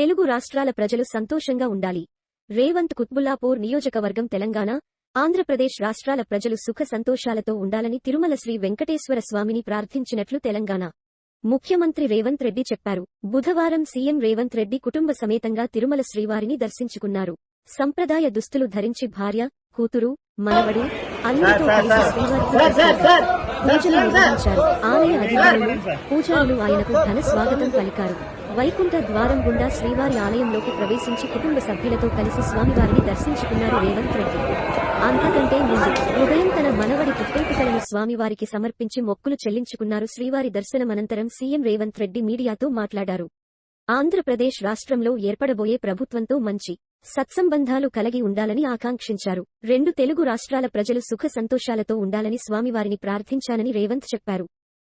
తెలుగు రాష్ట్రాల ప్రజలు సంతోషంగా ఉండాలి రేవంత్ కుత్బుల్లాపూర్ నియోజకవర్గం తెలంగాణ ఆంధ్రప్రదేశ్ రాష్ట్రాల ప్రజలు సుఖ సంతోషాలతో ఉండాలని తిరుమల శ్రీ వెంకటేశ్వర స్వామిని ప్రార్థించినట్లు తెలంగాణ ముఖ్యమంత్రి రేవంత్ రెడ్డి చెప్పారు బుధవారం సీఎం రేవంత్ రెడ్డి కుటుంబ సమేతంగా తిరుమల శ్రీవారిని దర్శించుకున్నారు సంప్రదాయ దుస్తులు ధరించి భార్య కూతురు మనవడు అల్లుడితో కలిసి శ్రీవారికి పూజలు నిర్వహించారు. ఆలయ అధికారులు పూజారులు ఆయనకు ఘన స్వాగతం పలికారు. వైకుంఠ ద్వారం గుండా శ్రీవారి ఆలయంలోకి ప్రవేశించి కుటుంబ సభ్యులతో కలిసి స్వామివారిని దర్శించుకున్నారు రేవంత్ రెడ్డి. అంతకంటే ముందు ఉదయం తన మనవడి పుట్టేటికలను స్వామివారికి సమర్పించి మొక్కులు చెల్లించుకున్నారు శ్రీవారి దర్శనమనంతరం సీఎం రేవంత్ రెడ్డి మీడియాతో మాట్లాడారు. ఆంధ్రప్రదేశ్ రాష్ట్రంలో ఏర్పడబోయే ప్రభుత్వంతో మంచి సత్సంబంధాలు కలిగి ఉండాలని ఆకాంక్షించారు. రెండు తెలుగు రాష్ట్రాల ప్రజలు సుఖ సంతోషాలతో ఉండాలని స్వామివారిని ప్రార్థించానని రేవంత్ చెప్పారు.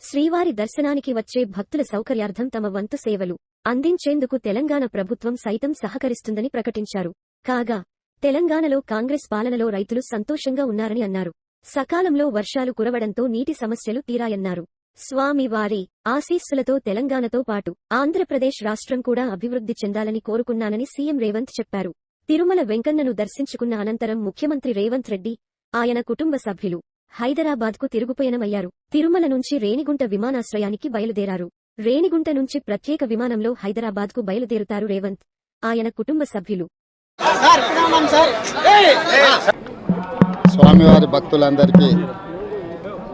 శ్రీవారి దర్శనానికి వచ్చే భక్తుల సౌకర్యార్థం తమ వంతు సేవలు అందించేందుకు తెలంగాణ ప్రభుత్వం సైతం సహకరిస్తుందని ప్రకటించారు. కాగా తెలంగాణలో కాంగ్రెస్ పాలనలో రైతులు సంతోషంగా ఉన్నారని అన్నారు. సకాలంలో వర్షాలు కురవడంతో నీటి సమస్యలు తీరాయన్నారు. స్వామివారి ఆశీస్సులతో తెలంగాణతో పాటు ఆంధ్రప్రదేశ్ రాష్ట్రం కూడా అభివృద్ధి చెందాలని కోరుకున్నానని సీఎం రేవంత్ చెప్పారు. తిరుమల వెంకన్నను దర్శించుకున్న అనంతరం ముఖ్యమంత్రి రేవంత్ రెడ్డి ఆయన కుటుంబ సభ్యులు హైదరాబాద్కు తిరుగుపయనమయ్యారు. తిరుమల నుంచి రేణిగుంట విమానాశ్రయానికి బయలుదేరారు. రేణిగుంట నుంచి ప్రత్యేక విమానంలో హైదరాబాద్కు బయలుదేరుతారు రేవంత్ ఆయన కుటుంబ సభ్యులు. స్వామివారి భక్తులందరికీ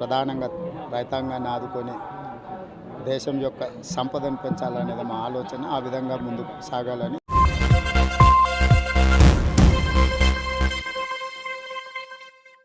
ప్రధానంగా రైతాంగాన్ని ఆదుకొని దేశం యొక్క సంపదను పెంచాలనేది మా ఆలోచన. ఆ విధంగా ముందుకు సాగాలని